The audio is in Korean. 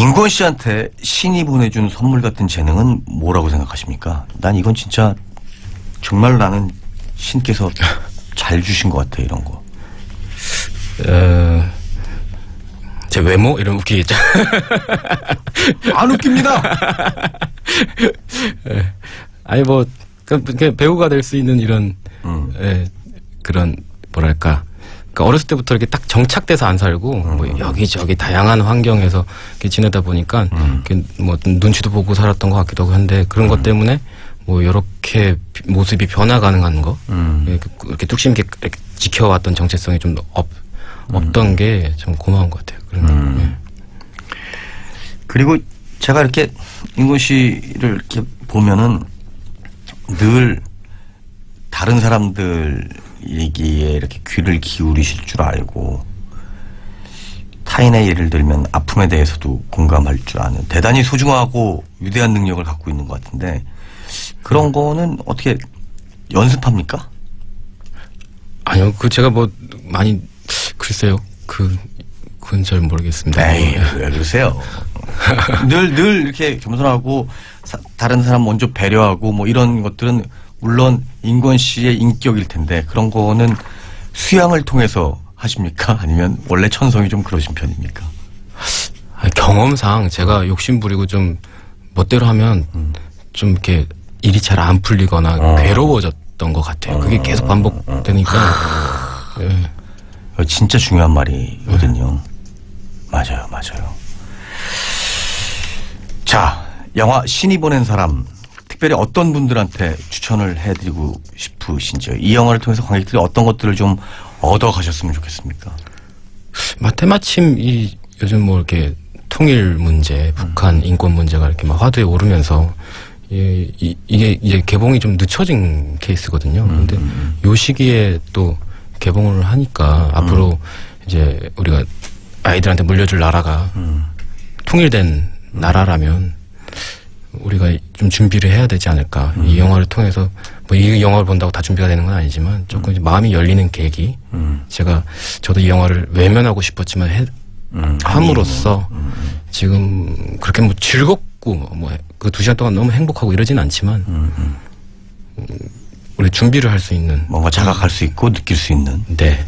인권 씨한테 신이 보내준 선물 같은 재능은 뭐라고 생각하십니까? 난 이건 진짜 정말 나는 신께서 잘 주신 것 같아 이런 거. 어, 제 외모 이런 웃기겠죠. 안 웃깁니다. 아니 뭐 그, 그 배우가 될 수 있는 이런 음. 예, 그런 뭐랄까. 그러니까 어렸을 때부터 이렇게 딱 정착돼서 안 살고 뭐 여기저기 다양한 환경에서 이렇게 지내다 보니까 이렇게 뭐 눈치도 보고 살았던 것 같기도 하고 한데 그런 것 때문에 뭐 이렇게 비- 모습이 변화 가능한 거 음. 이렇게, 이렇게 뚝심 있게 이렇게 지켜왔던 정체성이 좀 없, 없던 게참 고마운 것 같아요. 그런 거. 예. 그리고 제가 이렇게 인권 씨를 이렇게 보면은 늘 다른 사람들 얘기에 이렇게 귀를 기울이실 줄 알고 타인의 예를 들면 아픔에 대해서도 공감할 줄 아는 대단히 소중하고 위대한 능력을 갖고 있는 것 같은데 그런 거는 어떻게 연습합니까? 아니요, 그 제가 뭐 많이 글쎄요, 그 그건 잘 모르겠습니다. 에이, 예. 왜 그러세요? 늘, 늘 이렇게 겸손하고 사- 다른 사람 먼저 배려하고 뭐 이런 것들은 물론 인권 씨의 인격일 텐데 그런 거는 수양을 통해서 하십니까? 아니면 원래 천성이 좀 그러신 편입니까? 아, 경험상 제가 욕심 부리고 좀 멋대로 하면 좀 이렇게 일이 잘 안 풀리거나 어. 괴로워졌던 것 같아요. 그게 계속 반복되니까. 예. 이거 진짜 중요한 말이거든요. 맞아요, 맞아요. 자, 영화 신이 보낸 사람 특별히 어떤 분들한테 추천을 해드리고 싶으신지요? 이 영화를 통해서 관객들이 어떤 것들을 좀 얻어 가셨으면 좋겠습니까? 마- 때마침 이 요즘 뭐 이렇게 통일 문제, 북한 인권 문제가 이렇게 막 화두에 오르면서 이, 이, 이게 이제 개봉이 좀 늦춰진 케이스거든요. 근데 요 시기에 또 개봉을 하니까 앞으로 이제 우리가 아이들한테 물려줄 나라가 통일된 나라라면 우리가 좀 준비를 해야 되지 않을까. 이 영화를 통해서 뭐 이 영화를 본다고 다 준비가 되는 건 아니지만 조금 이제 마음이 열리는 계기. 제가 저도 이 영화를 외면하고 싶었지만 해, 음, 함으로써 지금 그렇게 뭐 즐겁고 뭐 그 두 시간 동안 너무 행복하고 이러진 않지만 음, 우리 준비를 할 수 있는 뭔가 자각할 수 있고 느낄 수 있는. 네.